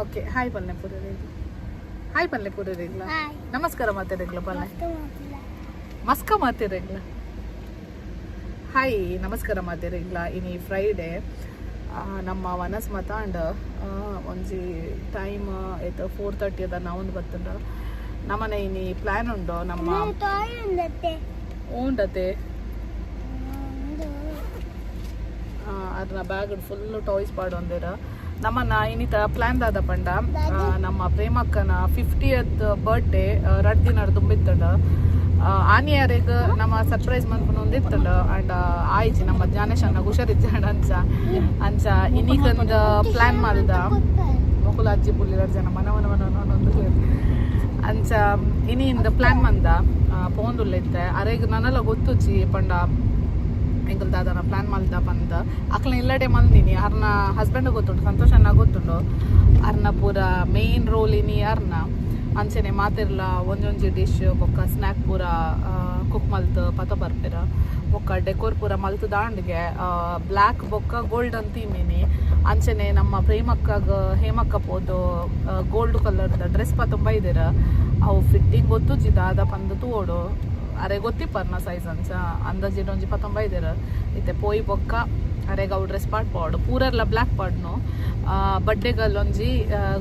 Okay hi ಪಲ್ಲೆ ಪೂರ hi ಪಲ್ಲೆ ಪೂರ ರೇಗ್ಲ ನಮಸ್ಕಾರ ಮಾತಾಡಿರ್ಲ ಪಲ್ಲೆ ಮಸ್ಕ ಮಾತಿರಂಗ್ಲ ಹಾಯ್ ನಮಸ್ಕಾರ ಮಾತಿರಂಗ್ಲ ಇನಿ ಫ್ರೈಡೇ ನಮ್ಮ ವನಸ್ ಮತಾಂಡ ಒಂಜಿ ಟೈಮ್ ಏತ ಫೋರ್ ತರ್ಟಿ ಅದ ನಾವೊಂದು ಬತ್ತಂಡ. ನಮ್ಮನೆ ಇನಿ ಪ್ಲಾನ್ ಉಂಡು ನಮ್ಮ ಉಂಡತೆ ಅದನ್ನ ಬ್ಯಾಗ್ ಫುಲ್ ಟಾಯ್ಸ್ ಪಾಡು ಅಂದಿರ ನಮ್ಮನ್ನ ಇನ್ನಿತ ಪ್ಲಾನ್ ದಾದ ಪಂಡ ನಮ್ಮ ಪ್ರೇಮಕ್ಕನ ಫಿಫ್ಟಿಯತ್ ಬರ್ಡೇ ರಡ್ ದಿನ ತುಂಬಿತ್ತಂಡ. ಆನಿಯರಿಗೆ ನಮ್ಮ ಸರ್ಪ್ರೈಸ್ ಮನ್ಪುನ ಒಂದಿತ್ತಲ್ಲ ಅಂಡ್ ಆಯ್ತು ನಮ್ಮ ಜ್ಞಾನೇಶ್ ಅನ್ನ ಹುಷಾರಿದ್ದಾಡ ಅಂಚ. ಅಂಚ ಇನ್ನೀಗೊಂದು ಪ್ಲಾನ್ ಮಾಡಿದ. ಮುಕುಲ ಅಜ್ಜಿ ಪುಲ್ಲಿರ ಜನ ಮನ ಮನವನ ಮನ ಮನ ಇನಿ ಇಂದ ಪ್ಲಾನ್ ಮಂದ ಪೋಂದುಲ್ಲಿದ್ದೆ ಅರೆಗ್ ನನಲ ಗೊತ್ತುಚ್ಚಿ ಪಂಡ ಎಂಕಲ್ ದಾದನ ಪ್ಲಾನ್ ಮಲ್ದ ಬಂದ ಅಕ್ಲ ಇಲ್ಲಡೆ ಮಲ್ದಿನಿ, ಅರ್ನ ಹಸ್ಬೆಂಡ್ ಗೊತ್ತುಂಡು ಸಂತೋಷ್ ಅನ್ನ ಗೊತ್ತುಂಡು. ಅರ್ನ ಪೂರ ಮೇನ್ ರೋಲ್ ಇನಿ ಅರ್ನ. ಅಂಚನೆ ಮಾತಿರ್ಲ ಒಂಜೊಂಜಿ ಡಿಶ್ ಬೊಕ್ಕ ಸ್ನ್ಯಾಕ್ ಪೂರ ಕುಕ್ ಮಲ್ತ್, ಪತ ಬರ್ಪಿರ ಬೊಕ್ಕ ಡೆಕೋರ್ ಪೂರ ಮಲ್ತ್ ದಾಂಡ್ಗೆ ಬ್ಲ್ಯಾಕ್ ಬೊಕ್ಕ ಅಂತ ಥೀಮಿನಿ ಅಂಚನೆ ನಮ್ಮ ಪ್ರೇಮಕ್ಕಾಗ ಹೇಮಕ್ಕ ಪೋದು ಗೋಲ್ಡ್ ಕಲರ್ದ ಡ್ರೆಸ್ ಪತ ಬೈದಿರ ಅವು ಫಿಟ್ಟಿಂಗ್ ಗೊತ್ತು ದಾದ ಪಂದು ತೂಡು ಅರೆ ಗೊತ್ತಿಪ್ಪರ್ನ ಸೈಜ್ ಅಂಚ. ಅಂದಾಜಿನ ಒಂಜಿ ಇದ್ದೀರ. ಇತ್ತೆ ಪೋಯಿ ಬೊಕ್ಕ ಅರೆಗ ಅವು ಡ್ರೆಸ್ ಪಾಡ್ ಪಾಡು. ಪೂರೆಲ್ಲ ಬ್ಲ್ಯಾಕ್ ಪಾಡ್ನು. ಬಡ್ಡೆಗಲ್ಲೊಂಜಿ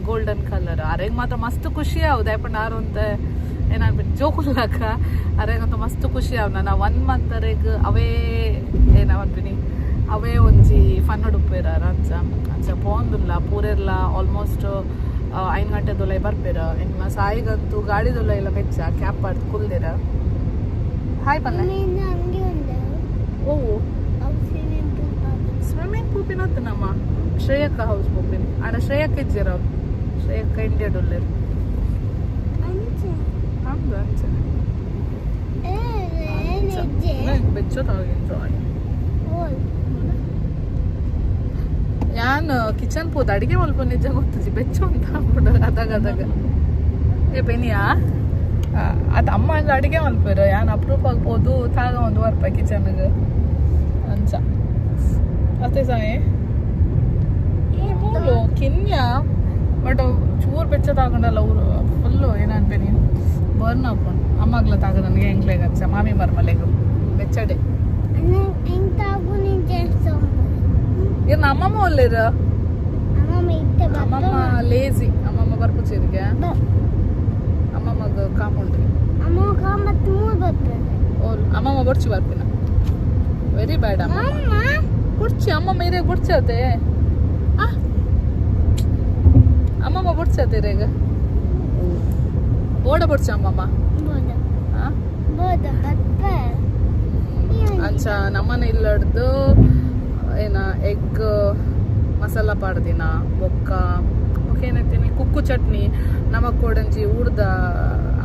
ಗೋಲ್ಡನ್ ಕಲರ್ ಅರೆಗ್ ಮಾತ್ರ ಮಸ್ತ್ ಖುಷಿ ಆವ್ದು ಯಾಪಂಡ ಆರೊಂತ ಜೋಕುಲಾಕ ಅರೆ ಅರೆಗಂತ ಮಸ್ತ್ ಖುಷಿ ಆವ್ನ ನಾ ಒನ್ ಮಂತ್ ಅರೆಗ್ ಅವೇ ಏನವನ್ಪಿನಿ ಅವೇ ಒಂಜಿ ಫನ್ ಉಡುಪೇರ ಅಂಚ. ಅಂಚ ಪೋಂದುಲ್ಲ ಪೂರೆಲ್ಲ ಆಲ್ಮೋಸ್ಟ್ ಐದು ಗಂಟೆದೊಲೆ ಬರ್ಪೇರ ಇನ್ನು ಸಾಯಿಗಂತೂ ಗಾಡಿದೊಲ ಎಲ್ಲ ಮೆಚ್ಚ ಕ್ಯಾಪ್ ಪಾಡ್ದು ಕುಲ್ದಿರ. ಹಾಯ್ ಓ. ಸ್ವಿಮ್ಮಿಂಗ್ ಪೂಪಿನ ನಮ್ಮ ಶ್ರೇಯಕ್ಕ ಹೌಸ್ ಪೂಪಿನ ಆಡ ಶ್ರೇಯಕ್ಕ ಇಜ್ಜಿರ ಅವ್ರು. ಶ್ರೇಯಕ್ಕ ಇಂಡಿಯಾ ಡೊಲ್ಲರ್ ಬೆಚ್ಚೋದಾಗ ಎಂಜಾಯ್ ಯಾನ್ ಕಿಚನ್ ಪೋದ್ ಅಡಿಗೆ ಮಲ್ಪ ನಿಜ ಗೊತ್ತಿಜಿ? ಬೆಚ್ಚು ಅಂತ ಅದಾಗ ಅದಾಗ. ಏ ಬೆನಿಯಾ ಅದು ಅಮ್ಮ ಹಂಗೆ ಅಡಿಗೆ ಮಲ್ಪೇರು ಯಾನ್ ಅಪ್ರೂಪ್ ಆಗ್ಬೋದು? ತಾಗ ಒಂದು ವರ್ಪ ಕಿಚನ್ಗೆ ಅಂಚ. ಅತ್ತೆ ಫುಲ್ಲು ಕಿನ್ಯ? ಬಟ್ ಚೂರ್ ಬೆಚ್ಚ ತಾಗೊಂಡಲ್ಲ ಊರು? ಫುಲ್ಲು ಏನನ್ಬೇನಿ ಬರ್ನ್ ಹಾಕೊಂಡು ಅಮ್ಮಗ್ಲ ತಾಗ ನನಗೆ ಹೆಂಗ್ಲೇಗ ಅಂಚ ಮಾಮಿ ಮರ್ಮಲೆಗು ಬೆಚ್ಚಡೆ ಇನ್ನು ಅಮ್ಮಮ್ಮ ಒಲ್ಲಿರ ಅಮ್ಮಮ್ಮ ಲೇಜಿ ಅಮ್ಮಮ್ಮ ಬರ್ಪುಚಿರಿಗೆ ಅಮ್ಮಮ್ಮಗ ಕಾಮುಂಡ್ರಿ ಓಲ್ ಅಮ್ಮಮ್ಮ ಬಡ್ಚಿ ಬರ್ಪಿನ ವೆರಿ ಬ್ಯಾಡ್ ಅಮ್ಮ ಬುಡ್ಚಿ ಅಮ್ಮ ಮೇರೆ ಬುಡ್ಚತೆ ಅಮ್ಮಮ್ಮ ಬುಡ್ಚತೆ ರೇಗ ಬೋಡ ಬುಡ್ಚ ಅಮ್ಮಮ್ಮ ಆ? ಅಂಚ ನಮ್ಮನೆ ಇಲ್ಲಡ್ದು ಏನ ಎಗ್ ಮಸಾಲ ಪಾಡ್ದಿನ ಬೊಕ್ಕ ಏನೈತೀನಿ ಕುಕ್ಕು ಚಟ್ನಿ ನಮಕ್ ಕೊಡಂಜಿ ಊರ್ದ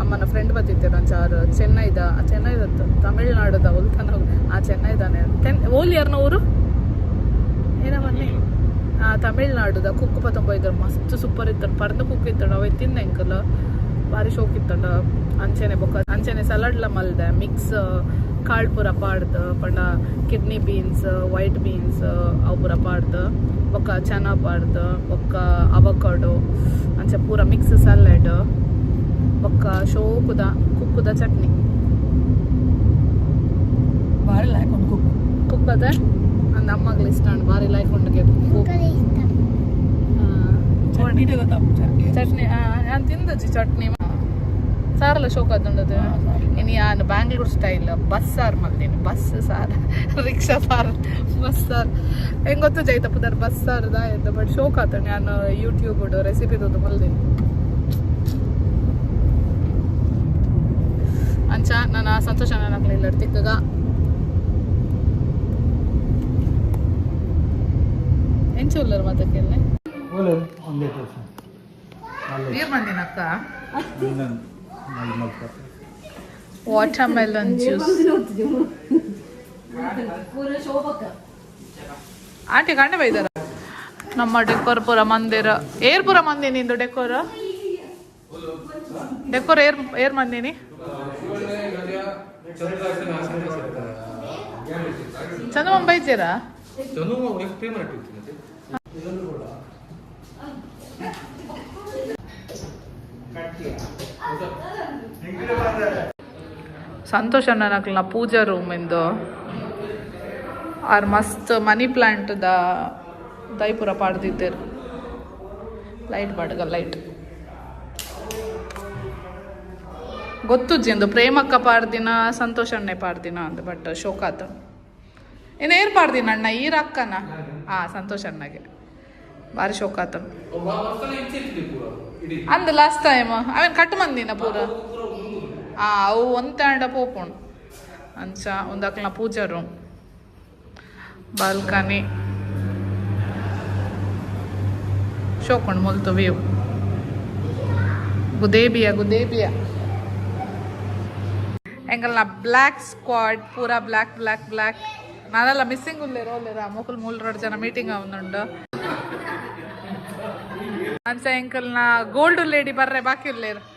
ಅಮ್ಮನ ಫ್ರೆಂಡ್ ಬತ್ತಿತ್ತೇನ ಚಾರು ಚೆನ್ನೈದ ಚೆನ್ನೈದ ತಮಿಳ್ನಾಡದ ಹೊಲ್ತನ ಆ ಚೆನ್ನೈದಾನೆ ತೆನ್ ಓಲಿ ಯಾರನ್ನ ಊರು? ಏನ ಬನ್ನಿ. ಆ ತಮಿಳ್ನಾಡುದ ಕುಕ್ಕು ಪತ್ತೊಂಬೈದರ ಮಸ್ತ್ ಸೂಪರ್ ಇತ್ತು ಪರ್ದ ಕುಕ್ಕು ಇತ್ತಂಡ ಅವ ತಿನ್ನ ಎಂಕಲ್ ಭಾರಿ ಶೋಕ್ ಇತ್ತಂಡ. ಅಂಚೆನೆ ಬೊಕ್ಕ ಅಂಚೆನೆ ಸಲಾಡ್ಲ ಮಲ್ದೆ. ಮಿಕ್ಸ್ ಕಾಳು ಪೂರ ಪಾಡ್ದು. ಪಂಡ ಕಿಡ್ನಿ ಬೀನ್ಸ್ ವೈಟ್ ಬೀನ್ಸ್ ಅವು ಪೂರ ಪಾಡ್ದು. ಬೊಕ್ಕ ಚನ ಪಾಡ್ದು. ಬೊಕ್ಕ ಅವಕಾಡು ಅಂಚೆ ಪೂರ ಮಿಕ್ಸ್ ಸಲಾಡ್ ಬೊಕ್ಕ ಶೋಕುದ ಕುಕ್ಕುದ ಚಟ್ನಿ. ಬಾರಿ ಲೈಕ್ ಒಂದು ಕುಕ್ ಕುಕ್ಕದ? ಅಂದ ಅಮ್ಮಗ್ಲಿ ಇಷ್ಟ ಉಂಡುಗೆ ಭಾರಿ ಉಂಡಿಗೆ ಚಟ್ನಿ ನಾನು ತಿಂದಜ್ಜಿ ಚಟ್ನಿ. ಸಾರಲ್ಲ ಶೋಕ ಅದುಂಡದು ಹಾ, ಸಾರು. ಇನ್ನು ಯಾನು ಬ್ಯಾಂಗ್ಳೂರ್ ಸ್ಟೈಲ್ ಬಸ್ ಸಾರು ಮಲ್ದೀನಿ ಬಸ್ ಸಾರು. ರಿಕ್ಷಾ ಸಾರು ಬಸ್ ಸಾರು. ಹೆಂಗ್ ಗೊತ್ತು ಜೈತಪ್ಪದಾರ ಬಸ್ ಸಾರದ ಎಂತ ಬಟ್ ಶೋಕ್ ಆತ ನಾನು ಯೂಟ್ಯೂಬ್ ರೆಸಿಪಿ ತೋದು ಮಲ್ದೀನಿ ಅಂಚ ನಾನು ಸಂತೋಷ ನನಗ್ಲಿಲ್ಲ ತಿಕ್ಕಗ ಎಂಚುಲ್ಲರು ಮತ್ತೆ ಕೆಲ್ಲೆ ಒಳ್ಳೆ ಒಂದೇ ಕೆಲಸ ನೀರ್ ಬಂದಿನಕ್ಕ ವಾಟರ್ ಮೆಲನ್ ಜ್ಯೂಸ್ ಆಂಟಿ ಕಂಡ ಬೈದಾರ? ನಮ್ಮ ಡೆಕೋರ್ ಪುರ ಮಂದಿರ. ಏರ್ ಪುರ ಮಂದಿ ನಿಂದು ಡೆಕೋರ? ಡೆಕೋರ್ ಏರ್ ಏರ್ ಮಂದಿನಿ ಚಂದಮ್ಮ ಬೈತೀರಾ ಸಂತೋಷ ನನಕ್ಲ ಪೂಜಾ ರೂಮ್ ಇಂದು ಆರ್ ಮಸ್ತ್ ಮನಿ ಪ್ಲಾಂಟ್ ದ ದೈಪುರ ಪಾಡ್ದಿದ್ದೇರು. ಲೈಟ್ ಬಾಡ್ಗ ಲೈಟ್. ಗೊತ್ತುಜ್ಜಿಂದು ಪ್ರೇಮಕ್ಕ ಪಾಡ್ದಿನ ಸಂತೋಷಣ್ಣೆ ಪಾಡ್ದಿನ ಅಂದ್ ಬಟ್ ಶೋಕಾತ. ಇನ್ನೇರು ಪಾಡ್ದಿನ ಅಣ್ಣ ಈರ ಅಕ್ಕನ ಹಾ ಸಂತೋಷ ಅಣ್ಣಗೆ. ಭಾರಿ ಶೋಕಾತ. ಅಂದ್ ಲಾಸ್ಟ್ ಟೈಮ್ ಅವೇನ್ ಕಟ್ ಮಂದಿನ ಪೂರ? ಆ, ಅವು ಒಂದ್ ತಾಂಡ ಪೋಪುಂಡು ಅಂಚ ಒಂದಕ್ಲ ಪೂಜಾ ರೂಮ್ ಬಾಲ್ಕನಿ. ಶೋಕೊಂಡ್ ಮುಲ್ತು ವ್ಯೂ ಗುದೇಬಿಯ ಗುದೇಬಿಯ. ಎಂಗಲ್ನ ಬ್ಲ್ಯಾಕ್ ಸ್ಕ್ವಾಡ್ ಪೂರ ಬ್ಲಾಕ್ ಬ್ಲಾಕ್ ಬ್ಲಾಕ್ ನಾನೆಲ್ಲ ಮಿಸ್ಸಿಂಗ್ ಉಲ್ಲೇರ ಓಲೇರ ಮುಕುಲ್ ಮೂಲ್ರಡ್ ಜನ ಮೀಟಿಂಗ್ ಅವನುಂಡು ಅಂಚ ಎಂಕಲ್ನ ಗೋಲ್ಡ್ ಲೇಡಿ ಬರ್ರೆ, ಬಾಕಿ ಉಲ್ಲೇರು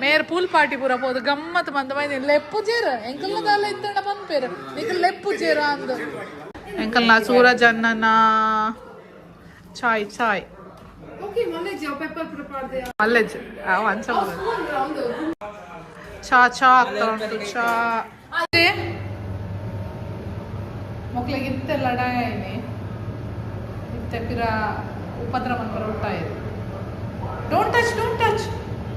ಮೇರ್ ಪೂಲ್ ಪಾರ್ಟಿ ಪೂರ ಪೋದು ಗಮ್ಮತ್ ಮಂದ. ಮೈದಿ ಲೆಪ್ಪು ಜೇರ? ಎಂಕಲ್ನ ದಾಲ ಇತ್ತಂಡ ಪನ್ಪೇರು ನಿಕ್ ಲೆಪ್ಪು ಜೇರ ಅಂದು. ಎಂಕಲ್ನ ಸೂರಜ್ ಅಣ್ಣನ. ಚಾಯ್ ಚಾಯ್. ಮಲ್ಲೆಜ್ ಅಂಚ ಚಾ ಚಾ ಆಗ್ತಾ ಉಂಟು ಚಾ ಮಕ್ಳಿಗೆ ಇತ್ತೆ ಡಾಯಿನಿ ಇತ್ತೆ ಪಿರ ಉಪದ್ರ ಮನ್ಪರ ಇದೆ ಡೋಂಟ್ ಟಚ್ ಡೋಂಟ್ ಟಚ್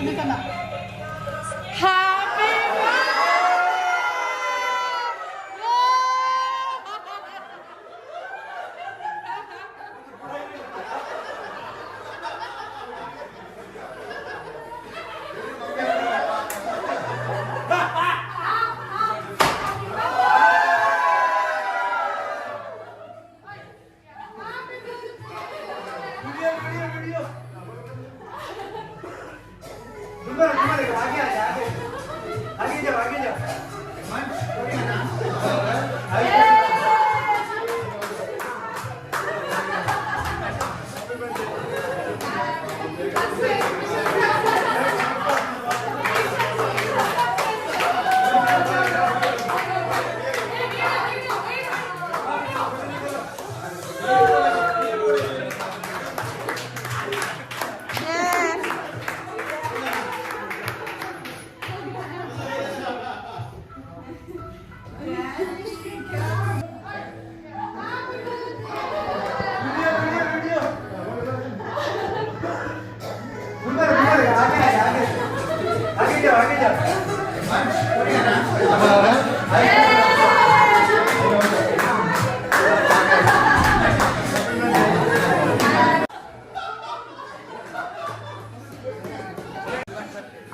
ಇಂಚಿ ಬಲೆ ಆ ಮೂಲ Happy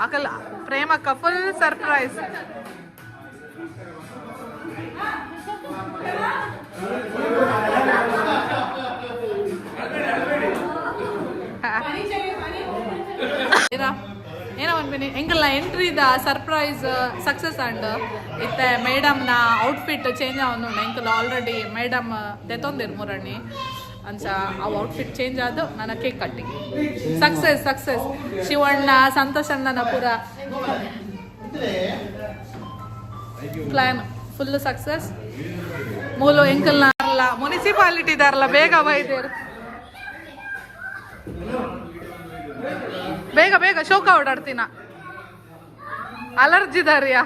ಅಕಲ್ ಪ್ರೇಮ ಫುಲ್ ಸರ್ಪ್ರೈಸ್. ಏನೋ ಎಂಟ್ರಿ ದ ಎಂಟ್ರಿದ ಸರ್ಪ್ರೈಸ್ ಸಕ್ಸಸ್ ಅಂಡ್ ಇತ್ತೆ ಮೇಡಮ್ನ ಔಟ್ಫಿಟ್ ಚೇಂಜ್ ಅವನು ಹೆಂಗಲ್ಲ ಆಲ್ರೆಡಿ ಮೇಡಮ್ ದೆತೊಂದಿರು ಮುರಣಿ ಅಂಚ ಆ ಔಟ್ಫಿಟ್ ಚೇಂಜ್ ಆದ ನನ್ನ cake cutting success success Shivanna, Santosh ಅಣ್ಣನ ಪೂರ ಪ್ಲಾನ್ ಫುಲ್ ಸಕ್ಸಸ್ ಮೂಲು ಎಂಕಲ್ನ ಮುನಿಸಿಪಾಲಿಟಿ ದಾರಲ್ಲ ಬೇಗ ಬೈದೇರು. ಬೇಗ ಬೇಗ, ಶೋಕ ಓಡಾಡ್ತೀನ. ಅಲರ್ಜಿ ದಾರಿಯಾ?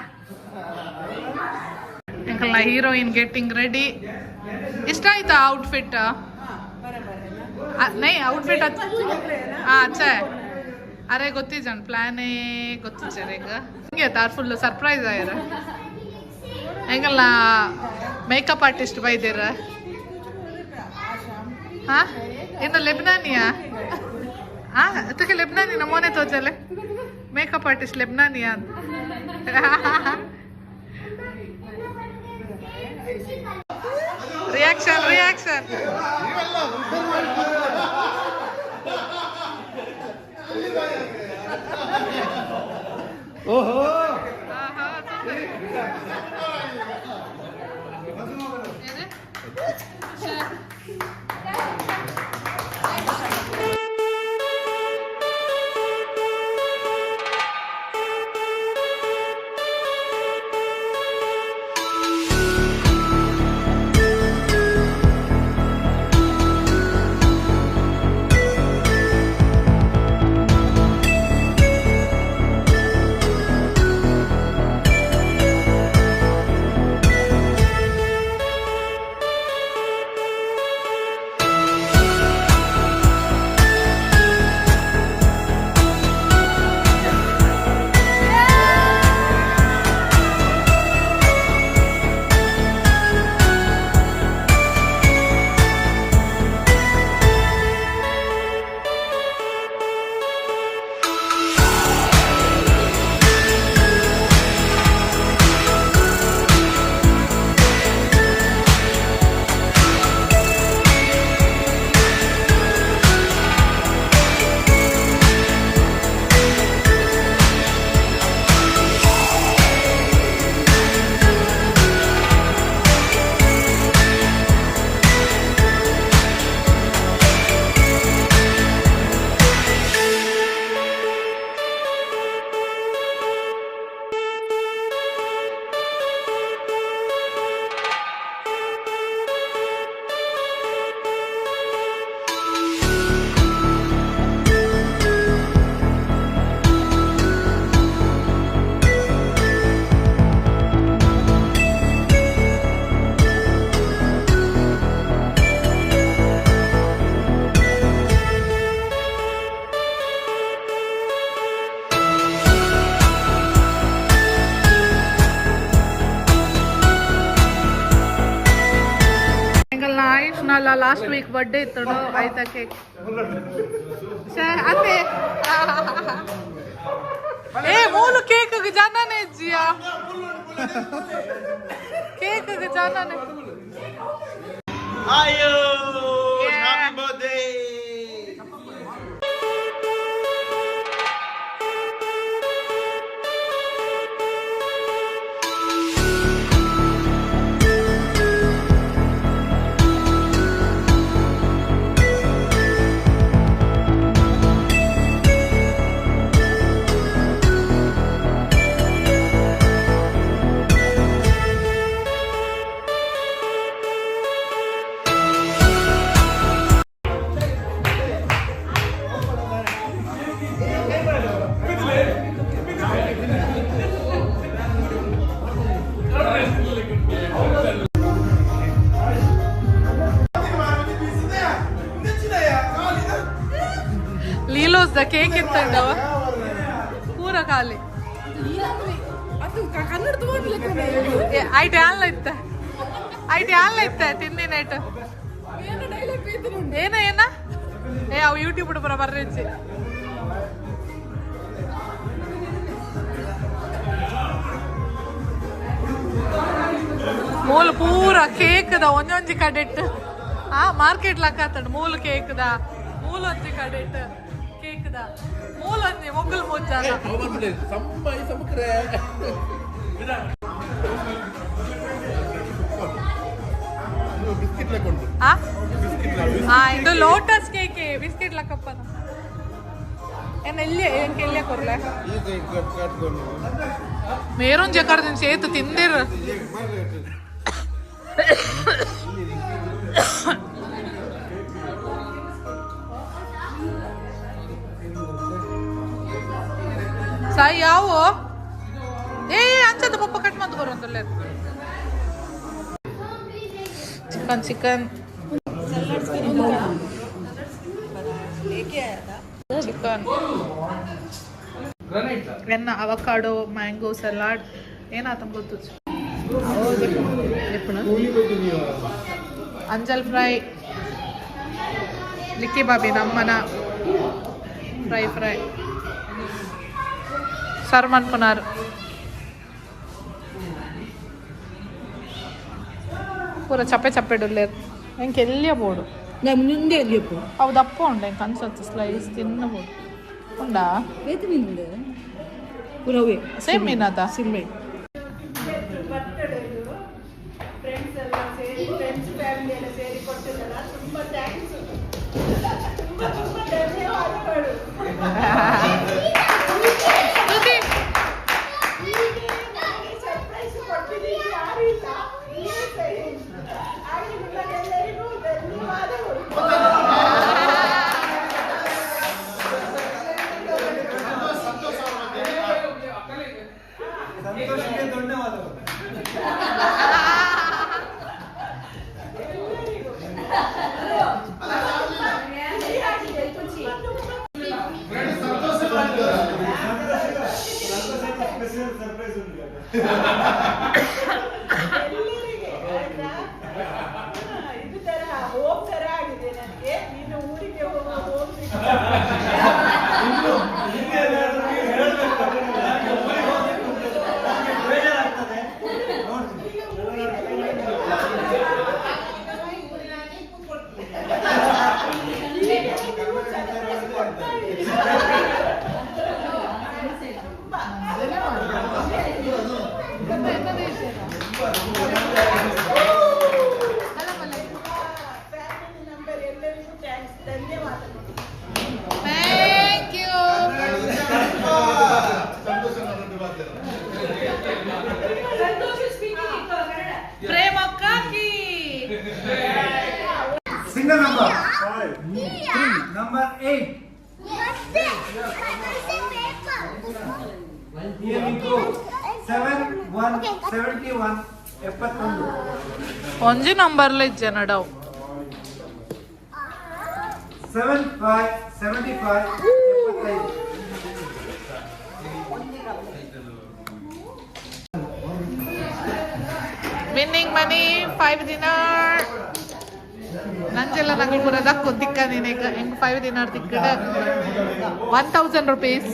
ಎಂಕಲ್ನ ಹೀರೋಯಿನ್ ಗೆಟ್ಟಿಂಗ್ ರೆಡಿ ಇಷ್ಟ ಆಯ್ತಾ ಔಟ್ಫಿಟ್ ನೈ ಔಟ್ಫಿಟ್ ಅಚ್ಚಾ ಅರೆ ಗೊತ್ತಿಜನ್ ಪ್ಲಾನೇ ಗೊತ್ತಿಚ್ಚರ ಈಗ ಹಿಂಗೆ ತಾರ್ ಫುಲ್ ಸರ್ಪ್ರೈಸ್ ಆಯ್ರ ಹೆಂಗಲ್ಲ ಮೇಕಪ್ ಆರ್ಟಿಸ್ಟ್ ಬೈದಿರ? ಹಾ? ಇನ್ನು ಲೆಬ್ನಾನಿಯಾ? ಹಾ ಅದಕ್ಕೆ ಲೆಬ್ನಾನಿ ನಮ್ಮನೆ ತೋಚಲೆ ಮೇಕಪ್ ಆರ್ಟಿಸ್ಟ್ ಲೆಬ್ನಾನಿಯಾ ಅಂತ ರಿಯಾಕ್ಷನ್ ರಿಯಾಕ್ಷನ್ ಓಹೋ ಲಾಸ್ಟ್ ವೀಕ್ ಬರ್ಡೇ ಇತ್ತು ಆಯ್ತಾ ಕೇಕ್ ಅತ್ತೆ ಏ ಮೂಲು ಕೇಕ್ ಜಾನನೆ ಜಿಯ ಕೇಕ್ ಜಾನನೆ Ayo, Yeah. happy ಕೇಕ್ ಇತ್ತಂಡವ ಪೂರ ಖಾಲಿ. ಐಟ್ ಯಾನ್ಲ ಇತ್ತ. ಐಟ್ ಯಾನ್ಲ ಇತ್ತ ತಿಂದಿನ ನೈಟ್ ಏನ ಏನ ಏ ಅವು ಯೂಟ್ಯೂಬ್ ಹುಡುಗರ ಬರ್ರಿ ಮೂಲ ಪೂರ ಕೇಕ್ದ ಒಂಜೊಂಜಿ ಕಡೆಟ್. ಆ ಮಾರ್ಕೆಟ್ ಲಕ್ಕ ಮೂಲ ಕೇಕ್ದ ಮೂಲ ಒಂಜಿ ಕಡೆಟ್. ಕೇಕ್ದ ಮೂಲ ಒಂಜಿ ಮೊಗ್ಗಲ್ ಮುಜ್ಜಾನ ಆ ಆ ಇದು ಲೋಟಸ್ ಕೇಕ್ ಬಿಸ್ಕೆಟ್ ಲಕ್ಕಪ್ಪನ ಏನ ಎಲ್ಲಿ ಎಂಕೆ ಎಲ್ಲಿ ಕೊರ್ಲೆ ಮೇರೊಂದು ಜಕರ್ದಿನ ಸೇತು ತಿಂದಿರ ಸಾಯಿ ಯಾವ? ಏ ಅಂಚದ ಪಪ್ಪ ಕಟ್ ಮಾಡಿ ಬರೋಂತಲ್ಲ ಚಿಕನ್ ಚಿಕನ್. ಚಿಕನ್. ಎನ್ನ, ಅವಕಾಡೋ, ಮ್ಯಾಂಗೋ ಸಲಾಡ್. ಏನಾತ ಗೊತ್ತು? ಅಂಜಲ್ ಫ್ರೈ. ಲಿಕ್ಕಿ ಬಾಬಿ ನಮ್ಮನ. Fry fry. ಸರ್ವ್ ಮಾಡ್ಕೊನಾರು ಪೂರ ಚಪ್ಪೆ ಚಪ್ಪೆ ಡೊಲ್ಲೇರು ಹೆಂಗೆ ಎಲ್ಲಿಯ ಬೋಡು ಮುಂದೆ ಎಲ್ಲಿಯಪ್ಪ ಅವು ದಪ್ಪ ಉಂಡು ಹೆಂಗೆ ಅನ್ಸತ್ತೆ ಸ್ಲೈಸ್ ತಿನ್ನಬೋದು ಉಂಡಾ ಏತು ನಿಂದೆ ಪುರವೇ ಸೇಮ್ ಮೀನದ ಸಿಮ್ಮೆ ಫ್ರೆಂಡ್ಸ್ ಒಂಜಿ ನಂಬರ್ಲ ಇಜ್ಜೆ ನಡವು. ವಿನ್ನಿಂಗ್ ಮನಿ ಫೈವ್ ದಿನಾರ್ ನಂಜೆಲ್ಲ ನಂಗೆ ಕೂಡ ದಕ್ಕು ತಿಕ್ಕ ನಿನಗೆ ಹೆಂಗ್ five ದಿನಾರ್ ತಿಕ್ಕಡ one thousand rupees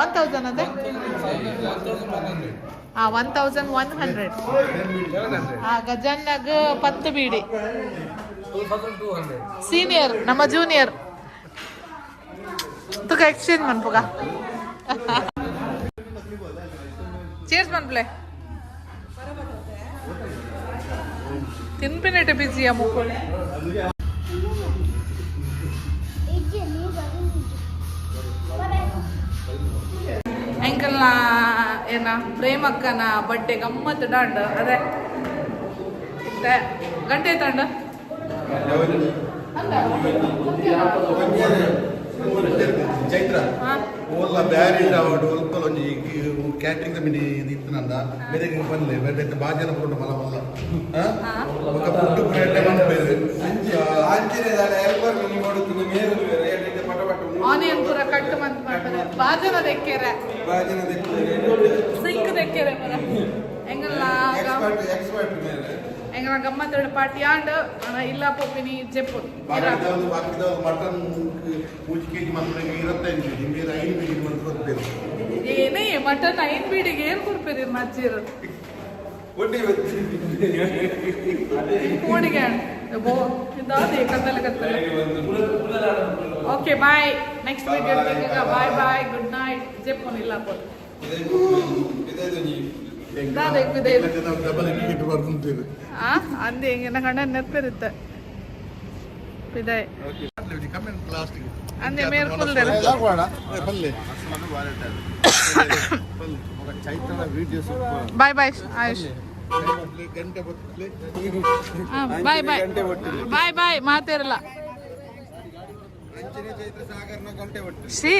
one thousand ಅದೇ ಹಾ ಒನ್ ತೌಸಂಡ್ ಒನ್ ಹಂಡ್ರೆಡ್ ಆ ಗಜನ್ನಾಗ ಪತ್ತು ಬೀಡಿ. ಸೀನಿಯರ್ ನಮ್ಮ ಜೂನಿಯರ್ ತುಕ ಎಕ್ಸ್ಚೇಂಜ್ ಮನ್ಪುಗ ಚೇರ್ಸ್ ಮನ್ಪ್ಲೆ ತಿನ್ಪಿನೆಟ್ ಬಿಸಿಯ ಮುಕ್ಕುಳು ಎಂಕಲ್ನ ಏನ ಪ್ರೇಮಕ್ಕನ ಬಟ್ಟೆ ಗಮ್ಮತ್ ದಾಂಡ ಅದೇ. ಗಂಟೆ ತಂಡ? ಚೈತ್ರ ಓಲ್ಲ ಬ್ಯಾರಿಡ್ ಅವಾರ್ಡ್ ಒಲ್ಪಲೊಂಜಿ ಕ್ಯಾಟ್ರಿಂಗ್ ಕಮಿಟಿ ಇತ್ತು ನಂದ. ಬೇರೆ ಬಂದ್ಲೆ ಬೇರೆ ಬಾಜನ ಮಲ ಮಲ್ಲ ಫುಡ್ ಬೇರೆ. ಅಂಜಿ ಆಂಜನೇಯ ಎಲ್ಬರ್ ಬೇರೆ ಪೂರ ಕಟ್ಟು ಮಂತ್ ಮಾಡ್ತಾರೆ ಬಾಜನ ದೆಕ್ಕೆರೆ ಸಿಂಕ್ ದೆಕ್ಕೆರೆ ಪೂರ ಎಂಗಲ್ಲ ಎಂಗಲ ಗಮ್ಮತ್ತೋಡ ಪಾರ್ಟಿ ಆಂಡ್ ಇಲ್ಲ ಪೊಪ್ಪಿನಿ ಜೆಪ್ಪು ಮಟನ್ ಮೂಜಿ ಕೆಜಿ ಮಂತ್ರಿ ಇರತ್ತೈದು ಕೆಜಿ ಬೇರೆ ಐದು ಕೆಜಿ ಮಂತ್ರ ಕೊಡ್ತೇವೆ ಏನೇ ಮಟನ್ ಐನ್ ಬೀಡಿಗೆ ಏನ್ ಕೊಡ್ತೀರಿ ಮಜ್ಜಿರು ಕೂಡಿಗೆ ಬೋ ಇದಾದೆ ಕತ್ತಲೆ ಕತ್ತಲೆ okay bye next video bye bye good night Jeppu ಇಲ್ಲ ಪೊಲ್ ದಾದೆ ಇದೆ ಡಬಲ್ ಟಿಕೆಟ್ ಬರ್ಕೊಂತೀವಿ ಆ ಅಂದೆ ಹಿಂಗೆ ನನ್ನ ಗಂಡ ನೆನಪಿರುತ್ತೆ ಇದಾಯ್ ಕಮೆಂಟ್ ಲಾಸ್ಟಿಗೆ ಅಂದೆ ಮೇಲ್ ಕುಲ್ದೆಲ್ಲ ಪಲ್ಲೆ Chaitra video super bye bye Ayush ಗಂಟೆ ಬರ್ತಲೆ ಬಾಯ್ ಬಾಯ್ ಬಾಯ್ ಬಾಯ್ ಮಾತಿರಲ್ಲ ಶ್ರೀ